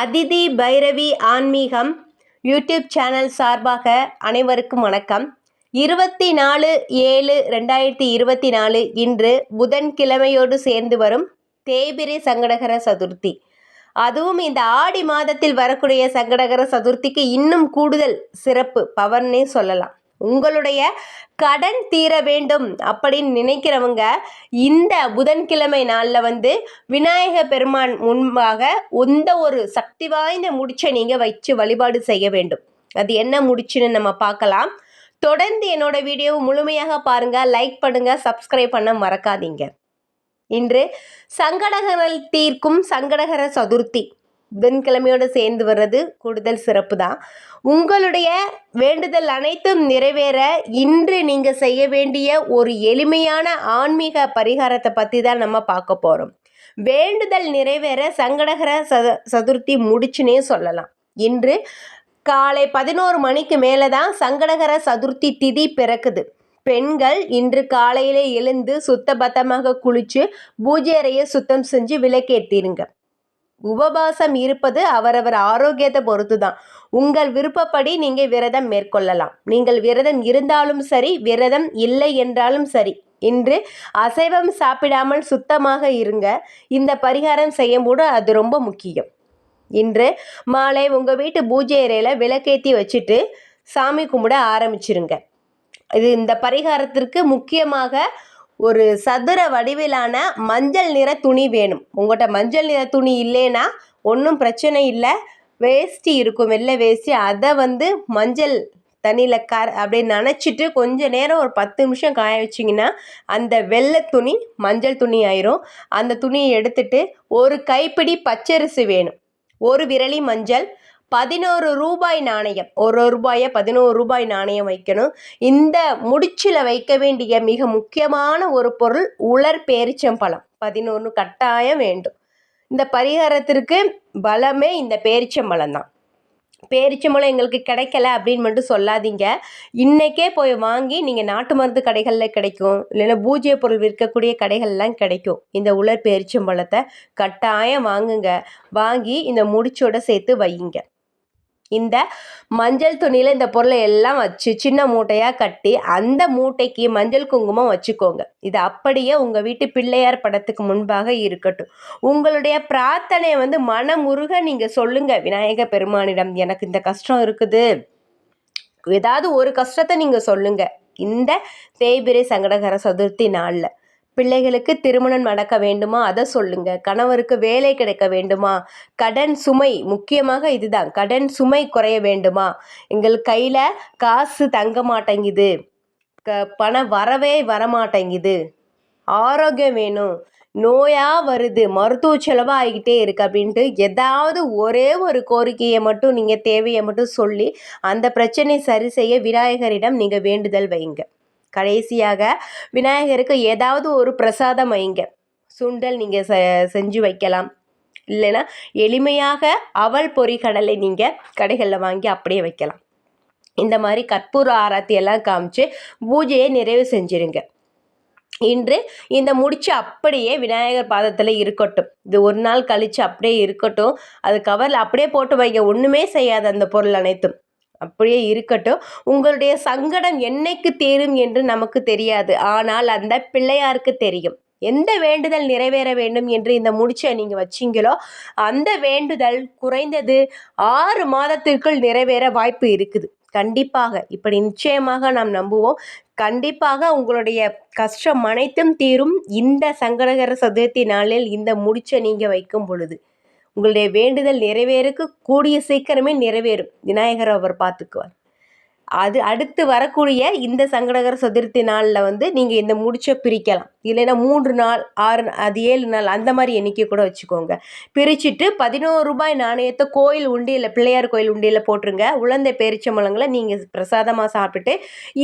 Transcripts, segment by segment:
அதிதி பைரவி ஆன்மீகம் YouTube channel சார்பாக அனைவருக்கும் வணக்கம். இருபத்தி நாலு ஏழு ரெண்டாயிரத்தி இருபத்தி நாலு இன்று புதன்கிழமையோடு சேர்ந்து வரும் தேய்பிரை சங்கடகர சதுர்த்தி. அதுவும் இந்த ஆடி மாதத்தில் வரக்கூடிய சங்கடகர சதுர்த்திக்கு இன்னும் கூடுதல் சிறப்பு பவர்னே சொல்லலாம். உங்களுடைய கடன் தீர வேண்டும் அப்படின்னு நினைக்கிறவங்க இந்த புதன்கிழமை நாளில் வந்து விநாயக பெருமான் முன்பாக எந்த ஒரு சக்தி வாய்ந்த முடிச்சை நீங்கள் வச்சு வழிபாடு செய்ய வேண்டும். அது என்ன முடிச்சுன்னு நம்ம பார்க்கலாம். தொடர்ந்து என்னோட வீடியோவை முழுமையாக பாருங்கள் லைக் பண்ணுங்கள் சப்ஸ்கிரைப் பண்ண மறக்காதீங்க. இன்று சங்கடகரல் தீர்க்கும் சங்கடகர சதுர்த்தி. புதன்கிழமையோடு சேர்ந்து வர்றது கூடுதல் சிறப்பு தான் உங்களுடைய வேண்டுதல் அனைத்தும் நிறைவேற இன்று நீங்கள் செய்ய வேண்டிய ஒரு எளிமையான ஆன்மீக பரிகாரத்தை பற்றி தான் நம்ம பார்க்க போகிறோம் வேண்டுதல் நிறைவேற சங்கடகர சத சதுர்த்தி முடிச்சுனே சொல்லலாம். இன்று காலை பதினோரு மணிக்கு மேலே தான் சங்கடகர சதுர்த்தி திதி பிறக்குது. பெண்கள் இன்று காலையிலே எழுந்து சுத்தபத்தமாக குளித்து பூஜை அறையை சுத்தம் செஞ்சு விளக்கேற்றிருங்க உபவாசம் இருப்பது அவரவர் ஆரோக்கியத்தை பொறுத்து தான் உங்கள் விருப்பப்படி நீங்கள் விரதம் மேற்கொள்ளலாம். நீங்கள் விரதம் இருந்தாலும் சரி விரதம் இல்லை என்றாலும் சரி இன்று அசைவம் சாப்பிடாமல் சுத்தமாக இருங்க. இந்த பரிகாரம் செய்யும்போது அது ரொம்ப முக்கியம். இன்று மாலை உங்கள் வீட்டு பூஜை அறையில் விளக்கேற்றி வச்சுட்டு சாமி கும்பிட ஆரம்பிச்சிருங்க. இது இந்த பரிகாரத்திற்கு முக்கியமாக ஒரு சதுர வடிவிலான மஞ்சள் நிற துணி வேணும். உங்கள்கிட்ட மஞ்சள் நிற துணி இல்லைன்னா ஒன்றும் பிரச்சனை இல்லை. வேஷ்டி இருக்கும் வெள்ளை வேஷ்டி. அதை வந்து மஞ்சள் தண்ணியில் கர அப்படியே நினச்சிட்டு கொஞ்ச நேரம் ஒரு பத்து நிமிஷம் காய வச்சிங்கன்னா அந்த வெள்ளை துணி மஞ்சள் துணி ஆயிரும். அந்த துணியை எடுத்துட்டு ஒரு கைப்பிடி பச்சரிசி வேணும். ஒரு விரலி மஞ்சள் பதினோரு ரூபாய் நாணயம். ஒரு ரூபாயை பதினோரு ரூபாய் நாணயம் வைக்கணும். இந்த முடிச்சில் வைக்க வேண்டிய மிக முக்கியமான ஒரு பொருள் உலர் பேரிச்சம்பழம் பதினொன்று கட்டாயம் வேண்டும். இந்த பரிகாரத்திற்கு பலமே இந்த பேரிச்சம்பழம் தான். பேரிச்சம்பழம் எங்களுக்கு கிடைக்கல அப்படின்னு மட்டும் சொல்லாதீங்க. இன்றைக்கே போய் வாங்கி நீங்கள் நாட்டு மருந்து கடைகளில் கிடைக்கும். இல்லைன்னா பூஜ்ய பொருள் விற்கக்கூடிய கடைகள்லாம் கிடைக்கும். இந்த உலர் பேரிச்சம்பழத்தை கட்டாயம் வாங்குங்க. வாங்கி இந்த முடிச்சோட சேர்த்து வையுங்க. இந்த மஞ்சள் துணியில் இந்த பொருளை எல்லாம் வச்சு சின்ன மூட்டையாக கட்டி அந்த மூட்டைக்கு மஞ்சள் குங்குமம் வச்சுக்கோங்க. இது அப்படியே உங்கள் வீட்டு பிள்ளையார் படத்துக்கு முன்பாக இருக்கட்டும். உங்களுடைய பிரார்த்தனையை வந்து மனமுருக நீங்கள் சொல்லுங்கள் விநாயக பெருமானிடம் எனக்கு இந்த கஷ்டம் இருக்குது. ஏதாவது ஒரு கஷ்டத்தை நீங்கள் சொல்லுங்கள் இந்த தேய்பிரை சங்கடகர சதுர்த்தி நாளில். பிள்ளைகளுக்கு திருமணம் நடக்க வேண்டுமா? அதை சொல்லுங்க. கணவருக்கு வேலை கிடைக்க வேண்டுமா? கடன் சுமை முக்கியமாக இதுதான். கடன் சுமை குறைய வேண்டுமா? எங்கள் கையில் காசு தங்க மாட்டேங்குது. க பணம் வரவே வரமாட்டேங்குது. ஆரோக்கியம் வேணும். நோயாக வருது. மருத்துவ செலவாக ஆகிக்கிட்டே இருக்குது அப்படின்ட்டு ஏதாவது ஒரே ஒரு கோரிக்கையை மட்டும் நீங்கள் தேவையை மட்டும் சொல்லி அந்த பிரச்சனையை சரி செய்ய விநாயகரிடம் நீங்கள் வேண்டுதல் வைங்க. கடைசியாக விநாயகருக்கு ஏதாவது ஒரு பிரசாதம் வைங்க. சுண்டல் நீங்கள் செ செஞ்சு வைக்கலாம். இல்லைன்னா எளிமையாக அவல் பொறி கடலை நீங்கள் கடைகளில் வாங்கி அப்படியே வைக்கலாம். இந்த மாதிரி கற்பூர ஆராத்தி எல்லாம் காமிச்சு பூஜையை நிறைவு செஞ்சுருங்க. இன்று இந்த முடிச்சு அப்படியே விநாயகர் பாதத்தில் இருக்கட்டும். இது ஒரு நாள் கழித்து அப்படியே இருக்கட்டும். அது கவரில் அப்படியே போட்டு வைங்க. ஒன்றுமே செய்யாது அந்த பொருள் அனைத்தும். அப்படியே இருக்கட்டும். உங்களுடைய சங்கடம் என்னைக்கு தீரும் என்று நமக்கு தெரியாது. ஆனால் அந்த பிள்ளையாருக்கு தெரியும். எந்த வேண்டுதல் நிறைவேற வேண்டும் என்று இந்த முடிச்சை நீங்கள் வச்சிங்களோ அந்த வேண்டுதல் குறைந்தது ஆறு மாதத்திற்குள் நிறைவேற வாய்ப்பு இருக்குது. கண்டிப்பாக இப்படி நிச்சயமாக நாம் நம்புவோம். கண்டிப்பாக உங்களுடைய கஷ்டம் அனைத்தும் தீரும். இந்த சங்கடகர சதுர்த்தி நாளில் இந்த முடிச்சை நீங்கள் வைக்கும் பொழுது. உங்களுடைய வேண்டுதல் நிறைவேறக்கு கூடிய சீக்கிரமே நிறைவேறும். விநாயகர் அவர் பார்த்துக்குவார். அது அடுத்து வரக்கூடிய இந்த சங்கடகர சதுர்த்தி நாளில் வந்து நீங்கள் இந்த முடிச்சை பிரிக்கலாம். இல்லைன்னா மூன்று நாள் ஆறு அது ஏழு நாள் அந்த மாதிரி எண்ணிக்கை கூட வச்சுக்கோங்க. பிரிச்சுட்டு பதினோரு ரூபாய் நாணயத்தை கோயில் உண்டியில் பிள்ளையார் கோயில் உண்டியில் போட்டுருங்க. உழந்த பேரிச்சம்பழங்களை நீங்கள் பிரசாதமாக சாப்பிட்டுட்டு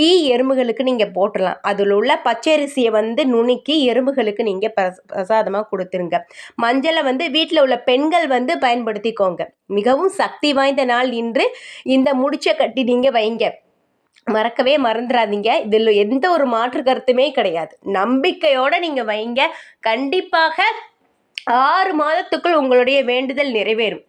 ஈ எறும்புகளுக்கு நீங்கள் போட்டுடலாம் அதில் உள்ள பச்சரிசியை வந்து நுணுக்கி எறும்புகளுக்கு நீங்கள் பிரசாதமாக கொடுத்துருங்க. மஞ்சளை வந்து வீட்டில் உள்ள பெண்கள் வந்து பயன்படுத்திக்கோங்க. மிகவும் சக்தி வாய்ந்த நாள் இன்று. இந்த முடிச்ச கட்டி நீங்கள் வைங்க. மறக்கவே மறந்துடாதீங்க இதில் எந்த ஒரு மாற்று கருத்துமே கிடையாது. நம்பிக்கையோடு நீங்கள் வைங்க. கண்டிப்பாக ஆறு மாதத்துக்குள் உங்களுடைய வேண்டுதல் நிறைவேறும்.